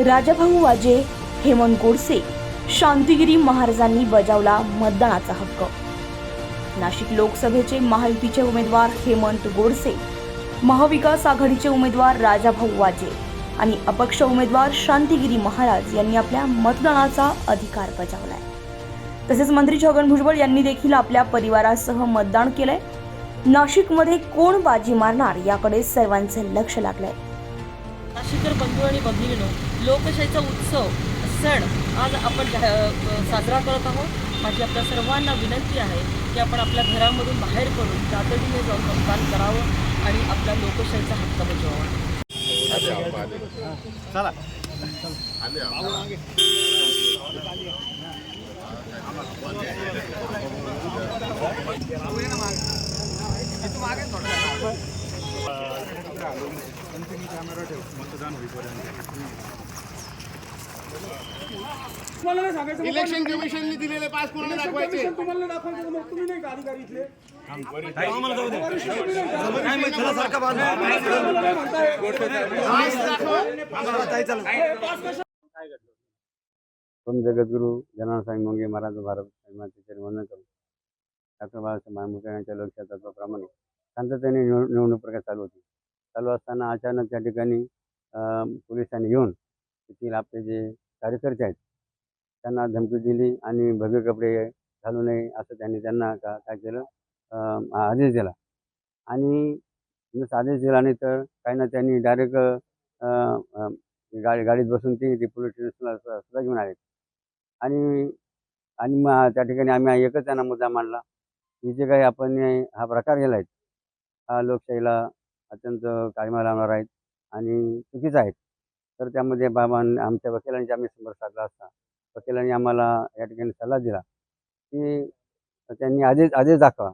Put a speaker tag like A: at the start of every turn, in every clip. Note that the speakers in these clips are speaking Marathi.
A: राजाभाऊ वाजे हेमंत गोडसे शांतिगिरी महाराजांनी बजावला मतदानाचा हक्क. नाशिक लोकसभेचे महायुतीचे उमेदवार हेमंत गोडसे महाविकास आघाडीचे उमेदवार राजाभाऊ वाजे आणि अपक्ष उमेदवार शांतिगिरी महाराज यांनी आपल्या मतदानाचा अधिकार बजावलाय. तसेच मंत्री छगन भुजबळ यांनी देखील आपल्या परिवारासह मतदान केलंय. नाशिकमध्ये कोण बाजी मारणार याकडे सर्वांचे लक्ष लागलंय.
B: नाशिकर बंधू आणि भगिनीनो लोकशाहीचा उत्सव सण आज आपण साजरा करत आहोत. माझी आपल्या सर्वांना विनंती आहे की आपण आपल्या घरामधून बाहेर पडून तातडीने जाऊन मतदान करावं आणि आपला लोकशाहीचा हक्क बजावावा
C: तुम्हाला नाही सांगायचं मग
D: इलेक्शन कमिशनने दिलेले पास कोणाला
C: इलेक्शन
D: दाखवायचे.
C: तुम्हाला नाही दाखवायचं मग तुम्ही नाही का अधिकारी इथले?
E: ओम जगद्गुरु जनार्दन स्वामी मंगे महाराज भारत मातेचे वंदन करू डॉक्टर बाबासाहेब आंबेडकर यांच्या लोकशाही तत्वाप्रमाणे शांततेने निवड निवडणूक प्रक्रिया चालू होती. चालू असताना अचानक त्या ठिकाणी पोलिसांनी येऊन तेथील आपले जे कार्यकर्ते आहेत त्यांना धमकी दिली आणि भगवे कपडे घालू नये असं त्यांनी त्यांना का काय केलं? आदेश दिला. आणि नुसता आदेश दिला नाही तर काही ना त्यांनी डायरेक्ट गाडी गाडीत बसून ती ती पोलीस स्टेशनला सुद्धा घेऊन आले. आणि आणि मग त्या ठिकाणी आम्ही एकच त्यांना मुद्दा मांडला. की जे काही आपण हा प्रकार केला आहे हा लोकशाहीला अत्यंत काळीमा लावणार आहेत आणि चुकीचा आहे तर त्यामध्ये बाबा आमच्या वकिलांची आम्ही संपर्क साधला असता वकिलांनी आम्हाला या ठिकाणी सल्ला दिला की त्यांनी आदेश आदेश दाखवा.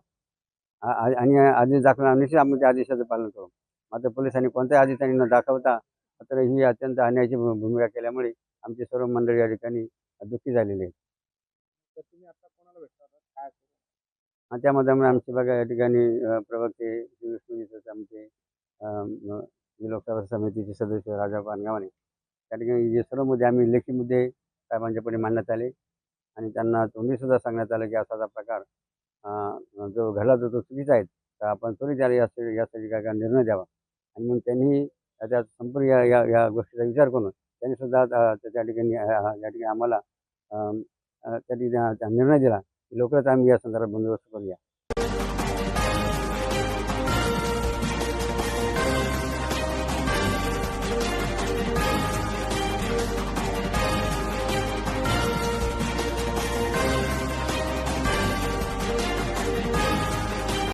E: आणि आदेश दाखवला निश्चित आम्ही त्या आदेशाचं पालन करू. मात्र पोलिसांनी कोणत्याही आदेश त्यांनी न दाखवता मात्र ही अत्यंत अन्यायाची भूमिका केल्यामुळे आमची सर्व मंडळी या ठिकाणी दुःखी झालेली आहे आणि त्यामध्ये आमचे बघा या ठिकाणी प्रवक्ते श्री विष्णू इथं आमचे लोकसभा समितीचे सदस्य राजा पानगावाने त्या ठिकाणी जे सर्व मुद्दे आम्ही लेखी मुद्दे साहेबांच्या पुढे मांडण्यात आले. आणि त्यांना तोंडीसुद्धा सांगण्यात आलं की असाचा प्रकार जो घडला जातो तो चुकीचा आहे. तर आपण त्वरित याला यासाठी यासाठी काय काय निर्णय द्यावा. आणि मग त्यांनी त्यात संपूर्ण या या या गोष्टीचा विचार करून त्यांनी सुद्धा त्या ठिकाणी या ठिकाणी आम्हाला त्या ठिकाणी त्या निर्णय दिला. की लवकरच आम्ही या संदर्भात बंदोबस्त करूया.